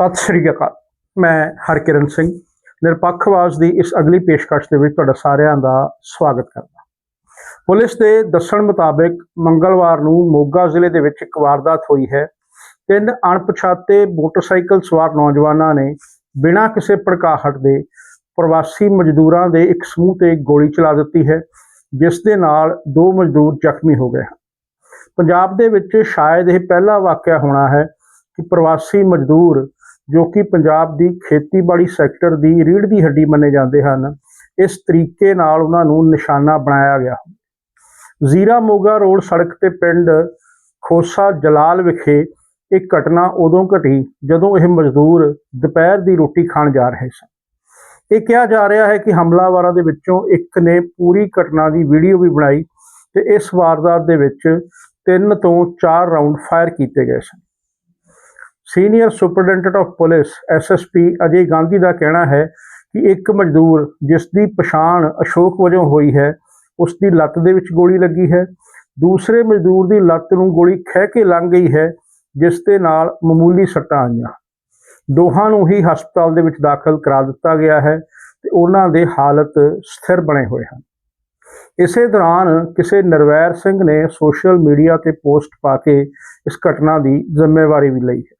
ਸਤਿ ਸ੍ਰੀ ਅਕਾਲ। ਮੈਂ ਹਰਕਿਰਨ ਸਿੰਘ ਨਿਰਪੱਖ ਆਵਾਜ਼ ਦੀ ਇਸ ਅਗਲੀ ਪੇਸ਼ਕਸ਼ ਦੇ ਵਿੱਚ ਤੁਹਾਡਾ ਸਾਰਿਆਂ ਦਾ ਸਵਾਗਤ ਕਰਦਾ ਪੁਲਿਸ ਦੇ ਦੱਸਣ ਮੁਤਾਬਕ ਮੰਗਲਵਾਰ ਨੂੰ ਮੋਗਾ ਜ਼ਿਲ੍ਹੇ ਦੇ ਵਿੱਚ ਇੱਕ ਵਾਰਦਾਤ ਹੋਈ ਹੈ। ਤਿੰਨ ਅਣਪਛਾਤੇ ਮੋਟਰਸਾਈਕਲ ਸਵਾਰ ਨੌਜਵਾਨਾਂ ਨੇ ਬਿਨਾਂ ਕਿਸੇ ਭੜਕਾਹਟ ਦੇ ਪ੍ਰਵਾਸੀ ਮਜ਼ਦੂਰਾਂ ਦੇ ਇੱਕ ਸਮੂਹ ਤੇ ਗੋਲੀ ਚਲਾ ਦਿੱਤੀ ਹੈ, ਜਿਸ ਦੇ ਨਾਲ ਦੋ ਮਜ਼ਦੂਰ ਜ਼ਖਮੀ ਹੋ ਗਏ ਹਨ। ਪੰਜਾਬ ਦੇ ਵਿੱਚ ਸ਼ਾਇਦ ਇਹ ਪਹਿਲਾ ਵਾਕਿਆ ਹੋਣਾ ਹੈ ਕਿ ਪ੍ਰਵਾਸੀ ਮਜ਼ਦੂਰ ਜੋ ਕਿ ਪੰਜਾਬ ਦੀ ਖੇਤੀਬਾੜੀ ਸੈਕਟਰ ਦੀ ਰੀੜ੍ਹ ਦੀ ਹੱਡੀ ਮੰਨੇ ਜਾਂਦੇ ਹਨ। ਇਸ ਤਰੀਕੇ ਨਾਲ ਉਹਨਾਂ ਨੂੰ ਨਿਸ਼ਾਨਾ ਬਣਾਇਆ ਗਿਆ। ਜ਼ੀਰਾ ਮੋਗਾ ਰੋਡ ਸੜਕ ਤੇ ਪਿੰਡ ਖੋਸਾ ਜਲਾਲ ਵਿਖੇ ਇਹ ਘਟਨਾ ਉਦੋਂ ਘਟੀ ਜਦੋਂ ਇਹ ਮਜ਼ਦੂਰ ਦੁਪਹਿਰ ਦੀ ਰੋਟੀ ਖਾਣ ਜਾ ਰਹੇ ਸਨ। ਇਹ ਕਿਹਾ ਜਾ ਰਿਹਾ ਹੈ ਕਿ ਹਮਲਾਵਰਾਂ ਦੇ ਵਿੱਚੋਂ ਇੱਕ ਨੇ ਪੂਰੀ ਘਟਨਾ ਦੀ ਵੀਡੀਓ ਵੀ ਬਣਾਈ ਤੇ ਇਸ ਵਾਰਦਾਤ ਦੇ ਵਿੱਚ ਤਿੰਨ ਤੋਂ ਚਾਰ ਰਾਉਂਡ ਫਾਇਰ ਕੀਤੇ ਗਏ ਸਨ। Senior superintendent of police SSP Ajay Gandhi ਦਾ ਕਹਿਣਾ ਹੈ ਕਿ ਇੱਕ ਮਜ਼ਦੂਰ ਜਿਸ ਦੀ ਪਛਾਣ ਅਸ਼ੋਕ ਵਜੋਂ ਹੋਈ ਹੈ, ਉਸ ਦੀ ਲੱਤ ਦੇ ਵਿੱਚ ਗੋਲੀ ਲੱਗੀ ਹੈ। ਦੂਸਰੇ ਮਜ਼ਦੂਰ ਦੀ ਲੱਤ ਨੂੰ ਗੋਲੀ ਖਹਿ ਕੇ ਲੰਘ ਗਈ ਹੈ, ਜਿਸ ਦੇ ਨਾਲ ਮਾਮੂਲੀ ਸੱਟਾਂ ਆਈਆਂ। ਦੋਹਾਂ ਨੂੰ ਹੀ ਹਸਪਤਾਲ ਦੇ ਵਿੱਚ ਦਾਖਲ ਕਰਾ ਦਿੱਤਾ ਗਿਆ ਹੈ ਤੇ ਉਹਨਾਂ ਦੇ ਹਾਲਤ ਸਥਿਰ ਬਣੇ ਹੋਏ ਹਨ। ਇਸੇ ਦੌਰਾਨ ਕਿਸੇ ਨਰਵੈਰ ਸਿੰਘ ਨੇ ਸੋਸ਼ਲ ਮੀਡੀਆ ਤੇ ਪੋਸਟ ਪਾ ਕੇ ਇਸ ਘਟਨਾ ਦੀ ਜ਼ਿੰਮੇਵਾਰੀ ਵੀ ਲਈ ਹੈ।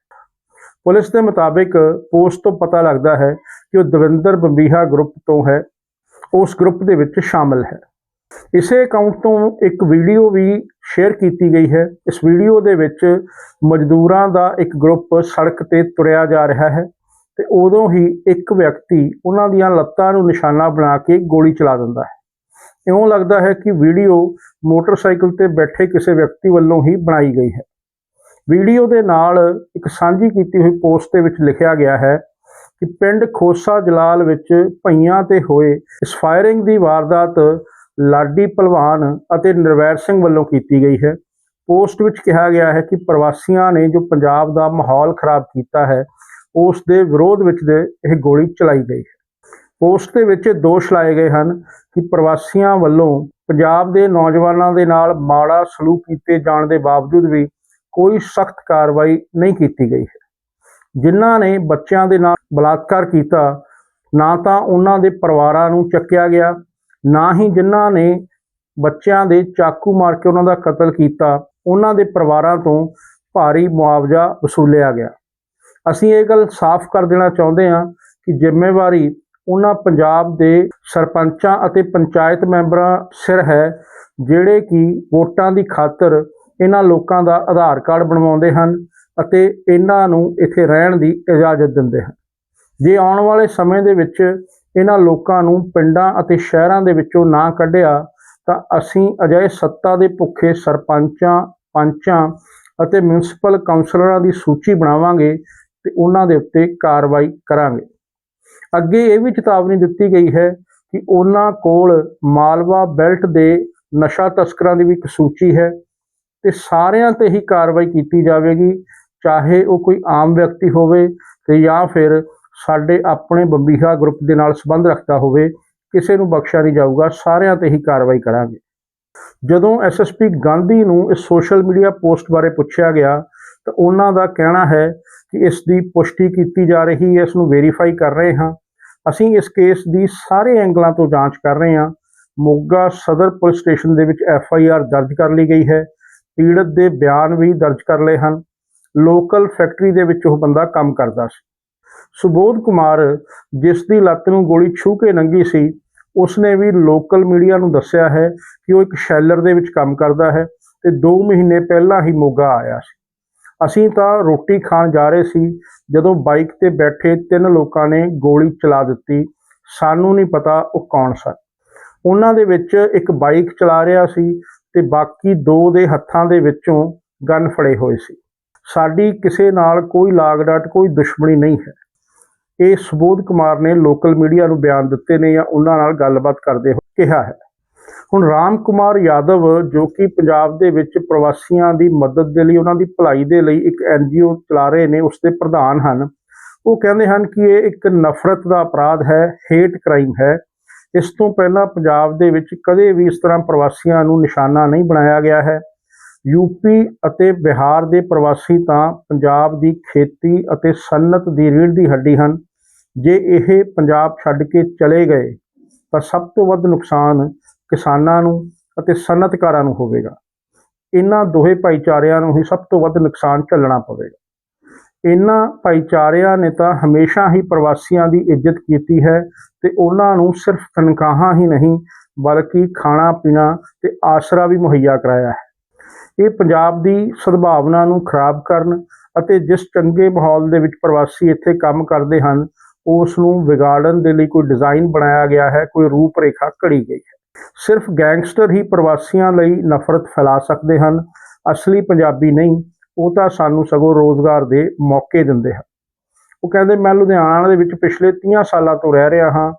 ਪੁਲਿਸ ਦੇ ਮੁਤਾਬਿਕ ਪੋਸਟ ਤੋਂ ਪਤਾ ਲੱਗਦਾ ਹੈ ਕਿ ਉਹ ਦਵਿੰਦਰ ਬੰਬੀਹਾ ਗਰੁੱਪ ਤੋਂ ਹੈ। ਉਸ ਗਰੁੱਪ ਦੇ ਵਿੱਚ ਸ਼ਾਮਲ ਹੈ। ਇਸੇ ਅਕਾਊਂਟ ਤੋਂ ਇੱਕ ਵੀਡੀਓ ਵੀ ਸ਼ੇਅਰ ਕੀਤੀ ਗਈ ਹੈ। ਇਸ ਵੀਡੀਓ ਦੇ ਵਿੱਚ ਮਜ਼ਦੂਰਾਂ ਦਾ ਇੱਕ ਗਰੁੱਪ ਸੜਕ ਤੇ ਤੁਰਿਆ ਜਾ ਰਿਹਾ ਹੈ ਤੇ ਉਦੋਂ ਹੀ ਇੱਕ ਵਿਅਕਤੀ ਉਹਨਾਂ ਦੀਆਂ ਲੱਤਾਂ ਨੂੰ ਨਿਸ਼ਾਨਾ ਬਣਾ ਕੇ ਗੋਲੀ ਚਲਾ ਦਿੰਦਾ ਹੈ। ਇਉਂ ਲੱਗਦਾ ਹੈ ਕਿ ਵੀਡੀਓ ਮੋਟਰਸਾਈਕਲ ਤੇ ਬੈਠੇ ਕਿਸੇ ਵਿਅਕਤੀ ਵੱਲੋਂ ਹੀ ਬਣਾਈ ਗਈ ਹੈ। ਵੀਡੀਓ ਦੇ ਨਾਲ ਇੱਕ ਸਾਂਝੀ ਕੀਤੀ ਹੋਈ ਪੋਸਟ ਦੇ ਵਿੱਚ ਲਿਖਿਆ ਗਿਆ ਹੈ ਕਿ ਪਿੰਡ ਖੋਸਾ ਜਲਾਲ ਵਿੱਚ ਭਈਆਂ ਤੇ ਹੋਏ ਇਸ ਫਾਇਰਿੰਗ ਦੀ ਵਾਰਦਾਤ ਲਾਡੀ ਪਹਿਲਵਾਨ ਅਤੇ ਨਿਰਵੈਰ ਸਿੰਘ ਵੱਲੋਂ ਕੀਤੀ ਗਈ ਹੈ। ਪੋਸਟ ਵਿੱਚ ਕਿਹਾ ਗਿਆ ਹੈ ਕਿ ਪ੍ਰਵਾਸੀਆਂ ਨੇ ਜੋ ਪੰਜਾਬ ਦਾ ਮਾਹੌਲ ਖਰਾਬ ਕੀਤਾ ਹੈ, ਉਸ ਦੇ ਵਿਰੋਧ ਵਿੱਚ ਦੇ ਇਹ ਗੋਲੀ ਚਲਾਈ ਗਈ ਹੈ। ਪੋਸਟ ਦੇ ਵਿੱਚ ਇਹ ਦੋਸ਼ ਲਾਏ ਗਏ ਹਨ ਕਿ ਪ੍ਰਵਾਸੀਆਂ ਵੱਲੋਂ ਪੰਜਾਬ ਦੇ ਨੌਜਵਾਨਾਂ ਦੇ ਨਾਲ ਮਾੜਾ ਸਲੂਕ ਕੀਤੇ ਜਾਣ ਦੇ ਬਾਵਜੂਦ ਵੀ ਕੋਈ ਸਖਤ ਕਾਰਵਾਈ ਨਹੀਂ ਕੀਤੀ ਗਈ ਹੈ। ਜਿਨ੍ਹਾਂ ਨੇ ਬੱਚਿਆਂ ਦੇ ਨਾਲ ਬਲਾਤਕਾਰ ਕੀਤਾ, ਨਾ ਤਾਂ ਉਹਨਾਂ ਦੇ ਪਰਿਵਾਰਾਂ ਨੂੰ ਚੱਕਿਆ ਗਿਆ, ਨਾ ਹੀ ਜਿਨ੍ਹਾਂ ਨੇ ਬੱਚਿਆਂ ਦੇ ਚਾਕੂ ਮਾਰ ਕੇ ਉਹਨਾਂ ਦਾ ਕਤਲ ਕੀਤਾ, ਉਹਨਾਂ ਦੇ ਪਰਿਵਾਰਾਂ ਤੋਂ ਭਾਰੀ ਮੁਆਵਜ਼ਾ ਵਸੂਲਿਆ ਗਿਆ। ਅਸੀਂ ਇਹ ਗੱਲ ਸਾਫ਼ ਕਰ ਦੇਣਾ ਚਾਹੁੰਦੇ ਹਾਂ ਕਿ ਜ਼ਿੰਮੇਵਾਰੀ ਉਹਨਾਂ ਪੰਜਾਬ ਦੇ ਸਰਪੰਚਾਂ ਅਤੇ ਪੰਚਾਇਤ ਮੈਂਬਰਾਂ ਸਿਰ ਹੈ, ਜਿਹੜੇ ਕਿ ਵੋਟਾਂ ਦੀ ਖਾਤਰ ਇਹਨਾਂ ਲੋਕਾਂ ਦਾ ਆਧਾਰ ਕਾਰਡ ਬਣਵਾਉਂਦੇ ਹਨ ਅਤੇ ਇਹਨਾਂ ਨੂੰ ਇੱਥੇ ਰਹਿਣ ਦੀ ਇਜਾਜ਼ਤ ਦਿੰਦੇ ਹਨ। ਜੇ ਆਉਣ ਵਾਲੇ ਸਮੇਂ ਦੇ ਵਿੱਚ ਇਹਨਾਂ ਲੋਕਾਂ ਨੂੰ ਪਿੰਡਾਂ ਅਤੇ ਸ਼ਹਿਰਾਂ ਦੇ ਵਿੱਚੋਂ ਨਾ ਕੱਢਿਆ, ਤਾਂ ਅਸੀਂ ਅਜਿਹੇ ਸੱਤਾ ਦੇ ਭੁੱਖੇ ਸਰਪੰਚਾਂ, ਪੰਚਾਂ ਅਤੇ ਮਿਊਨਿਸਪਲ ਕਾਉਂਸਲਰਾਂ ਦੀ ਸੂਚੀ ਬਣਾਵਾਂਗੇ ਤੇ ਉਹਨਾਂ ਦੇ ਉੱਤੇ ਕਾਰਵਾਈ ਕਰਾਂਗੇ। ਅੱਗੇ ਇਹ ਵੀ ਚੇਤਾਵਨੀ ਦਿੱਤੀ ਗਈ ਹੈ ਕਿ ਉਹਨਾਂ ਕੋਲ ਮਾਲਵਾ ਬੈਲਟ ਦੇ ਨਸ਼ਾ ਤਸਕਰਾਂ ਦੀ ਵੀ ਇੱਕ ਸੂਚੀ ਹੈ। ਤੇ ਸਾਰਿਆਂ ਤੇ ਹੀ ਕਾਰਵਾਈ ਕੀਤੀ ਜਾਵੇਗੀ, ਚਾਹੇ ਉਹ ਕੋਈ ਆਮ ਵਿਅਕਤੀ ਹੋਵੇ ਤੇ ਜਾਂ ਫਿਰ ਸਾਡੇ ਆਪਣੇ ਬੰਬੀਹਾ ਗਰੁੱਪ ਦੇ ਨਾਲ ਸੰਬੰਧ ਰੱਖਦਾ ਹੋਵੇ, ਕਿਸੇ ਨੂੰ ਬਖਸ਼ਿਆ ਨਹੀਂ ਜਾਊਗਾ, ਸਾਰਿਆਂ ਤੇ ਹੀ ਕਾਰਵਾਈ ਕਰਾਂਗੇ। ਜਦੋਂ ਐਸਐਸਪੀ ਗਾਂਧੀ ਨੂੰ ਇਸ ਸੋਸ਼ਲ ਮੀਡੀਆ ਪੋਸਟ ਬਾਰੇ ਪੁੱਛਿਆ ਗਿਆ, ਤਾਂ ਉਹਨਾਂ ਦਾ ਕਹਿਣਾ ਹੈ ਕਿ ਇਸ ਦੀ ਪੁਸ਼ਟੀ ਕੀਤੀ ਜਾ ਰਹੀ ਹੈ, ਇਸ ਨੂੰ ਵੈਰੀਫਾਈ ਕਰ ਰਹੇ ਹਾਂ। ਅਸੀਂ ਇਸ ਕੇਸ ਦੀ ਸਾਰੇ ਐਂਗਲਾਂ ਤੋਂ ਜਾਂਚ ਕਰ ਰਹੇ ਹਾਂ। ਮੋਗਾ ਸਦਰ ਪੁਲਿਸ ਸਟੇਸ਼ਨ ਦੇ ਵਿੱਚ ਐਫ ਆਈ ਆਰ ਦਰਜ ਕਰ ਲਈ ਗਈ ਹੈ। ਪੀੜਤ ਦੇ ਬਿਆਨ ਵੀ ਦਰਜ ਕਰ ਲਏ ਹਨ। ਲੋਕਲ ਫੈਕਟਰੀ ਦੇ ਵਿੱਚ ਉਹ ਬੰਦਾ ਕੰਮ ਕਰਦਾ ਸੀ। ਸੁਬੋਧ ਕੁਮਾਰ, ਜਿਸ ਦੀ ਲੱਤ ਨੂੰ ਗੋਲੀ ਛੂ ਕੇ ਲੰਗੀ ਸੀ, ਉਸਨੇ ਵੀ ਲੋਕਲ ਮੀਡੀਆ ਨੂੰ ਦੱਸਿਆ ਹੈ ਕਿ ਉਹ ਇੱਕ ਸ਼ੈਲਰ ਦੇ ਵਿੱਚ ਕੰਮ ਕਰਦਾ ਹੈ ਤੇ 2 ਮਹੀਨੇ ਪਹਿਲਾਂ ਹੀ ਮੋਗਾ ਆਇਆ ਸੀ। ਅਸੀਂ ਤਾਂ ਰੋਟੀ ਖਾਣ ਜਾ ਰਹੇ ਸੀ, ਜਦੋਂ ਬਾਈਕ ਤੇ ਬੈਠੇ ਤਿੰਨ ਲੋਕਾਂ ਨੇ ਗੋਲੀ ਚਲਾ ਦਿੱਤੀ। ਸਾਨੂੰ ਨਹੀਂ ਪਤਾ ਉਹ ਕੌਣ ਸਨ। ਉਹਨਾਂ ਦੇ ਵਿੱਚ ਇੱਕ ਬਾਈਕ ਚਲਾ ਰਿਹਾ ਸੀ ਤੇ ਬਾਕੀ ਦੋ ਦੇ ਹੱਥਾਂ ਦੇ ਵਿੱਚੋਂ ਗਨ ਫੜੇ ਹੋਏ ਸੀ। ਸਾਡੀ ਕਿਸੇ ਨਾਲ ਕੋਈ ਲਾਗਡਾਟ, ਕੋਈ ਦੁਸ਼ਮਣੀ ਨਹੀਂ ਹੈ। ਇਹ ਸੁਬੋਧ ਕੁਮਾਰ ਨੇ ਲੋਕਲ ਮੀਡੀਆ ਨੂੰ ਬਿਆਨ ਦਿੱਤੇ ਨੇ ਜਾਂ ਉਹਨਾਂ ਨਾਲ ਗੱਲਬਾਤ ਕਰਦੇ ਹੋਏ ਕਿਹਾ ਹੈ। ਹੁਣ ਰਾਮ ਕੁਮਾਰ ਯਾਦਵ, ਜੋ ਕਿ ਪੰਜਾਬ ਦੇ ਵਿੱਚ ਪ੍ਰਵਾਸੀਆਂ ਦੀ ਮਦਦ ਦੇ ਲਈ, ਉਹਨਾਂ ਦੀ ਭਲਾਈ ਦੇ ਲਈ ਇੱਕ ਐਨਜੀਓ ਚਲਾ ਰਹੇ ਨੇ, ਉਸ ਦੇ ਪ੍ਰਧਾਨ ਹਨ, ਉਹ ਕਹਿੰਦੇ ਹਨ ਕਿ ਇਹ ਇੱਕ ਨਫ਼ਰਤ ਦਾ ਅਪਰਾਧ ਹੈ ਹੇਟ ਕ੍ਰਾਈਮ ਹੈ। ਇਸ ਤੋਂ ਪਹਿਲਾਂ ਪੰਜਾਬ ਦੇ ਵਿੱਚ ਕਦੇ ਵੀ ਇਸ ਤਰ੍ਹਾਂ ਪ੍ਰਵਾਸੀਆਂ ਨੂੰ ਨਿਸ਼ਾਨਾ ਨਹੀਂ ਬਣਾਇਆ ਗਿਆ ਹੈ। ਯੂਪੀ ਅਤੇ ਬਿਹਾਰ ਦੇ ਪ੍ਰਵਾਸੀ ਤਾਂ ਪੰਜਾਬ ਦੀ ਖੇਤੀ ਅਤੇ ਸਨਅਤ ਦੀ ਰੀੜ੍ਹ ਦੀ ਹੱਡੀ ਹਨ। ਜੇ ਇਹ ਪੰਜਾਬ ਛੱਡ ਕੇ ਚਲੇ ਗਏ, ਤਾਂ ਸਭ ਤੋਂ ਵੱਧ ਨੁਕਸਾਨ ਕਿਸਾਨਾਂ ਨੂੰ ਅਤੇ ਸਨਅਤਕਾਰਾਂ ਨੂੰ ਹੋਵੇਗਾ। ਇਹਨਾਂ ਦੋਹੇ ਭਾਈਚਾਰਿਆਂ ਨੂੰ ਹੀ ਸਭ ਤੋਂ ਵੱਧ ਨੁਕਸਾਨ ਝੱਲਣਾ ਪਵੇਗਾ। ਇਹਨਾਂ ਭਾਈਚਾਰਿਆਂ ਨੇ ਤਾਂ ਹਮੇਸ਼ਾ ਹੀ ਪ੍ਰਵਾਸੀਆਂ ਦੀ ਇੱਜ਼ਤ ਕੀਤੀ ਹੈ ਤੇ ਉਹਨਾਂ ਨੂੰ ਸਿਰਫ ਤਨਖਾਹਾਂ ਹੀ ਨਹੀਂ, ਬਲਕਿ ਖਾਣਾ ਪੀਣਾ ਤੇ ਆਸਰਾ ਵੀ ਮੁਹੱਈਆ ਕਰਾਇਆ ਹੈ। ਇਹ ਪੰਜਾਬ ਦੀ ਸਦਭਾਵਨਾ ਨੂੰ ਖਰਾਬ ਕਰਨ ਅਤੇ ਜਿਸ ਚੰਗੇ ਮਾਹੌਲ ਦੇ ਵਿੱਚ ਪ੍ਰਵਾਸੀ ਇੱਥੇ ਕੰਮ ਕਰਦੇ ਹਨ, ਉਸ ਨੂੰ ਵਿਗਾੜਨ ਦੇ ਲਈ ਕੋਈ ਡਿਜ਼ਾਈਨ ਬਣਾਇਆ ਗਿਆ ਹੈ, ਕੋਈ ਰੂਪ ਰੇਖਾ ਘੜੀ ਗਈ ਹੈ। ਸਿਰਫ ਗੈਂਗਸਟਰ ਹੀ ਪ੍ਰਵਾਸੀਆਂ ਲਈ ਨਫ਼ਰਤ ਫੈਲਾ ਸਕਦੇ ਹਨ, ਅਸਲੀ ਪੰਜਾਬੀ ਨਹੀਂ ਉਹ ਤਾਂ ਸਾਨੂੰ ਸਗੋਂ ਰੋਜ਼ਗਾਰ ਦੇ ਮੌਕੇ ਦਿੰਦੇ ਹਨ। ਉਹ ਕਹਿੰਦੇ, ਮੈਂ ਲੁਧਿਆਣਾ ਦੇ ਵਿੱਚ ਪਿਛਲੇ 30 ਸਾਲਾਂ ਤੋਂ ਰਹਿ ਰਿਹਾ ਹਾਂ।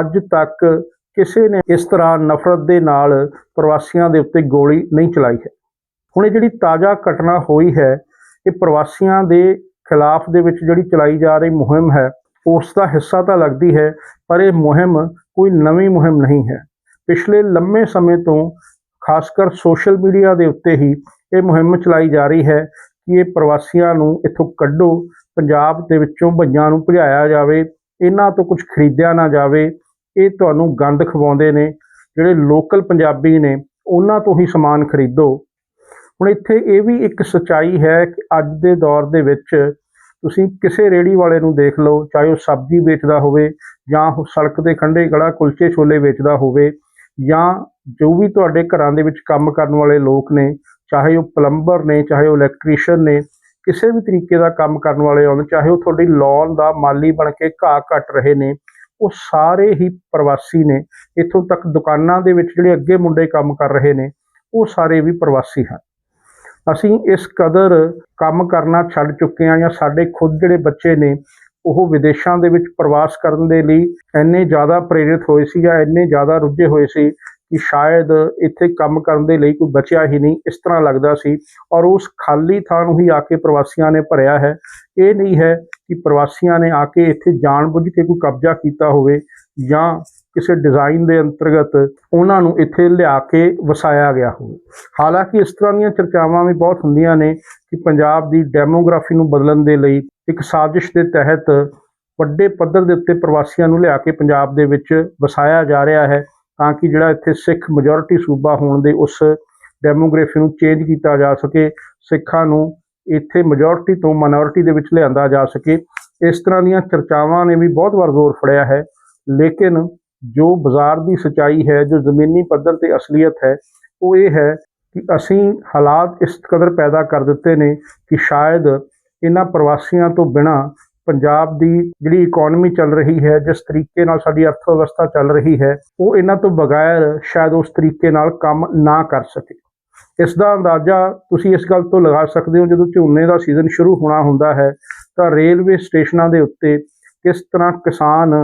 ਅੱਜ ਤੱਕ ਕਿਸੇ ਨੇ ਇਸ ਤਰ੍ਹਾਂ ਨਫ਼ਰਤ ਦੇ ਨਾਲ ਪ੍ਰਵਾਸੀਆਂ ਦੇ ਉੱਤੇ ਗੋਲੀ ਨਹੀਂ ਚਲਾਈ ਹੈ। ਹੁਣ ਇਹ ਜਿਹੜੀ ਤਾਜ਼ਾ ਘਟਨਾ ਹੋਈ ਹੈ, ਇਹ ਪ੍ਰਵਾਸੀਆਂ ਦੇ ਖਿਲਾਫ ਦੇ ਵਿੱਚ ਜਿਹੜੀ ਚਲਾਈ ਜਾ ਰਹੀ ਮੁਹਿੰਮ ਹੈ, ਉਸ ਦਾ ਹਿੱਸਾ ਤਾਂ ਲੱਗਦੀ ਹੈ, ਪਰ ਇਹ ਮੁਹਿੰਮ ਕੋਈ ਨਵੀਂ ਮੁਹਿੰਮ ਨਹੀਂ ਹੈ। ਪਿਛਲੇ ਲੰਮੇ ਸਮੇਂ ਤੋਂ ਖਾਸ ਕਰ ਸੋਸ਼ਲ ਮੀਡੀਆ ਦੇ ਉੱਤੇ ਹੀ ਇਹ ਮੁਹਿੰਮ ਚਲਾਈ ਜਾ ਰਹੀ ਹੈ ਕਿ ਇਹ ਪ੍ਰਵਾਸੀਆਂ ਨੂੰ ਇੱਥੋਂ ਕੱਢੋ, ਪੰਜਾਬ ਦੇ ਵਿੱਚੋਂ ਭਈਆਂ ਨੂੰ ਭਜਾਇਆ ਜਾਵੇ, ਇਹਨਾਂ ਤੋਂ ਕੁਝ ਖਰੀਦਿਆ ਨਾ ਜਾਵੇ। ਇਹ ਤੁਹਾਨੂੰ ਗੰਦ ਖਵਾਉਂਦੇ ਨੇ, ਜਿਹੜੇ ਲੋਕਲ ਪੰਜਾਬੀ ਨੇ, ਉਹਨਾਂ ਤੋਂ ਹੀ ਸਮਾਨ ਖਰੀਦੋ। ਹੁਣ ਇੱਥੇ ਇਹ ਵੀ ਇੱਕ ਸਚਾਈ ਹੈ ਕਿ ਅੱਜ ਦੇ ਦੌਰ ਦੇ ਵਿੱਚ ਤੁਸੀਂ ਕਿਸੇ ਰੇੜੀ ਵਾਲੇ ਨੂੰ ਦੇਖ ਲਓ, ਚਾਹੇ ਉਹ ਸਬਜ਼ੀ ਵੇਚਦਾ ਹੋਵੇ, ਜਾਂ ਉਹ ਸੜਕ ਦੇ ਕੰਢੇ ਖੜਾ ਕੁਲਚੇ ਛੋਲੇ ਵੇਚਦਾ ਹੋਵੇ, ਜਾਂ ਜੋ ਵੀ ਤੁਹਾਡੇ ਘਰਾਂ ਦੇ ਵਿੱਚ ਕੰਮ ਕਰਨ ਵਾਲੇ ਲੋਕ ਨੇ ਚਾਹੇ ਉਹ ਪਲੰਬਰ ਨੇ, ਚਾਹੇ ਉਹ ਇਲੈਕਟ੍ਰੀਸ਼ੀਅਨ ਨੇ, ਕਿਸੇ ਵੀ ਤਰੀਕੇ ਦਾ ਕੰਮ ਕਰਨ ਵਾਲੇ ਆਉਣ ਚਾਹੇ ਉਹ ਤੁਹਾਡੀ ਲੋਨ ਦਾ ਮਾਲੀ ਬਣ ਕੇ ਘਾਹ ਕੱਟ ਰਹੇ ਨੇ, ਉਹ ਸਾਰੇ ਹੀ ਪ੍ਰਵਾਸੀ ਨੇ। ਇੱਥੋਂ ਤੱਕ ਦੁਕਾਨਾਂ ਦੇ ਵਿੱਚ ਜਿਹੜੇ ਅੱਗੇ ਮੁੰਡੇ ਕੰਮ ਕਰ ਰਹੇ ਨੇ, ਉਹ ਸਾਰੇ ਵੀ ਪ੍ਰਵਾਸੀ ਹਨ। ਅਸੀਂ ਇਸ ਕਦਰ ਕੰਮ ਕਰਨਾ ਛੱਡ ਚੁੱਕੇ ਹਾਂ ਜਾਂ ਸਾਡੇ ਖੁਦ ਜਿਹੜੇ ਬੱਚੇ ਨੇ, ਉਹ ਵਿਦੇਸ਼ਾਂ ਦੇ ਵਿੱਚ ਪ੍ਰਵਾਸ ਕਰਨ ਦੇ ਲਈ ਇੰਨੇ ਜ਼ਿਆਦਾ ਪ੍ਰੇਰਿਤ ਹੋਏ ਸੀ ਜਾਂ ਇੰਨੇ ਜ਼ਿਆਦਾ ਰੁੱਝੇ ਹੋਏ ਸੀ ਕਿ ਸ਼ਾਇਦ ਇੱਥੇ ਕੰਮ ਕਰਨ ਦੇ ਲਈ ਕੋਈ ਬਚਿਆ ਹੀ ਨਹੀਂ, ਇਸ ਤਰ੍ਹਾਂ ਲੱਗਦਾ ਸੀ ਔਰ ਉਸ ਖਾਲੀ ਥਾਂ ਨੂੰ ਹੀ ਆ ਕੇ ਪ੍ਰਵਾਸੀਆਂ ਨੇ ਭਰਿਆ ਹੈ। ਇਹ ਨਹੀਂ ਹੈ ਕਿ ਪ੍ਰਵਾਸੀਆਂ ਨੇ ਆ ਕੇ ਇੱਥੇ ਜਾਣਬੁੱਝ ਕੇ ਕੋਈ ਕਬਜ਼ਾ ਕੀਤਾ ਹੋਵੇ ਜਾਂ ਕਿਸੇ ਡਿਜ਼ਾਈਨ ਦੇ ਅੰਤਰਗਤ ਉਹਨਾਂ ਨੂੰ ਇੱਥੇ ਲਿਆ ਕੇ ਵਸਾਇਆ ਗਿਆ ਹੋਵੇ। ਹਾਲਾਂਕਿ ਇਸ ਤਰ੍ਹਾਂ ਦੀਆਂ ਚਰਚਾਵਾਂ ਵੀ ਬਹੁਤ ਹੁੰਦੀਆਂ ਨੇ ਕਿ ਪੰਜਾਬ ਦੀ ਡੈਮੋਗ੍ਰਾਫੀ ਨੂੰ ਬਦਲਣ ਦੇ ਲਈ ਇੱਕ ਸਾਜ਼ਿਸ਼ ਦੇ ਤਹਿਤ ਵੱਡੇ ਪੱਧਰ ਦੇ ਉੱਤੇ ਪ੍ਰਵਾਸੀਆਂ ਨੂੰ ਲਿਆ ਕੇ ਪੰਜਾਬ ਦੇ ਵਿੱਚ ਵਸਾਇਆ ਜਾ ਰਿਹਾ ਹੈ। ਤਾਂ ਕਿ ਜਿਹੜਾ ਇੱਥੇ ਸਿੱਖ ਮੈਜੋਰਿਟੀ ਸੂਬਾ ਹੋਣ ਦੇ ਉਸ ਡੈਮੋਗ੍ਰਾਫੀ ਨੂੰ ਚੇਂਜ ਕੀਤਾ ਜਾ ਸਕੇ, ਸਿੱਖਾਂ ਨੂੰ ਇੱਥੇ ਮੈਜੋਰਿਟੀ ਤੋਂ ਮਾਈਨੋਰਿਟੀ ਦੇ ਵਿੱਚ ਲਿਆਂਦਾ ਜਾ ਸਕੇ। ਇਸ ਤਰ੍ਹਾਂ ਦੀਆਂ ਚਰਚਾਵਾਂ ਨੇ ਵੀ ਬਹੁਤ ਵਾਰ ਜ਼ੋਰ ਫੜਿਆ ਹੈ, ਲੇਕਿਨ ਜੋ ਬਾਜ਼ਾਰ ਦੀ ਸਚਾਈ ਹੈ, ਜੋ ਜ਼ਮੀਨੀ ਪੱਧਰ ਤੇ ਅਸਲੀਅਤ ਹੈ, ਉਹ ਇਹ ਹੈ ਕਿ ਅਸੀਂ ਹਾਲਾਤ ਇਸ ਕਦਰ ਪੈਦਾ ਕਰ ਦਿੱਤੇ ਨੇ ਕਿ ਸ਼ਾਇਦ ਇਹਨਾਂ ਪ੍ਰਵਾਸੀਆਂ ਤੋਂ ਬਿਨਾ ਪੰਜਾਬ ਦੀ ਜਿਹੜੀ ਇਕਨੋਮੀ ਚੱਲ ਰਹੀ ਹੈ, ਜਿਸ ਤਰੀਕੇ ਨਾਲ ਸਾਡੀ ਅਰਥ ਵਿਵਸਥਾ ਚੱਲ ਰਹੀ ਹੈ, ਉਹ ਇਹਨਾਂ ਤੋਂ ਬਗੈਰ ਸ਼ਾਇਦ ਉਸ ਤਰੀਕੇ ਨਾਲ ਕੰਮ ਨਾ ਕਰ ਸਕੇ। ਇਸ ਦਾ ਅੰਦਾਜ਼ਾ ਤੁਸੀਂ ਇਸ ਗੱਲ ਤੋਂ ਲਗਾ ਸਕਦੇ ਹੋ, ਜਦੋਂ ਝੋਨੇ ਦਾ ਸੀਜ਼ਨ ਸ਼ੁਰੂ ਹੋਣਾ ਹੁੰਦਾ ਹੈ, ਤਾਂ ਰੇਲਵੇ ਸਟੇਸ਼ਨਾਂ ਦੇ ਉੱਤੇ ਕਿਸ ਤਰ੍ਹਾਂ ਕਿਸਾਨ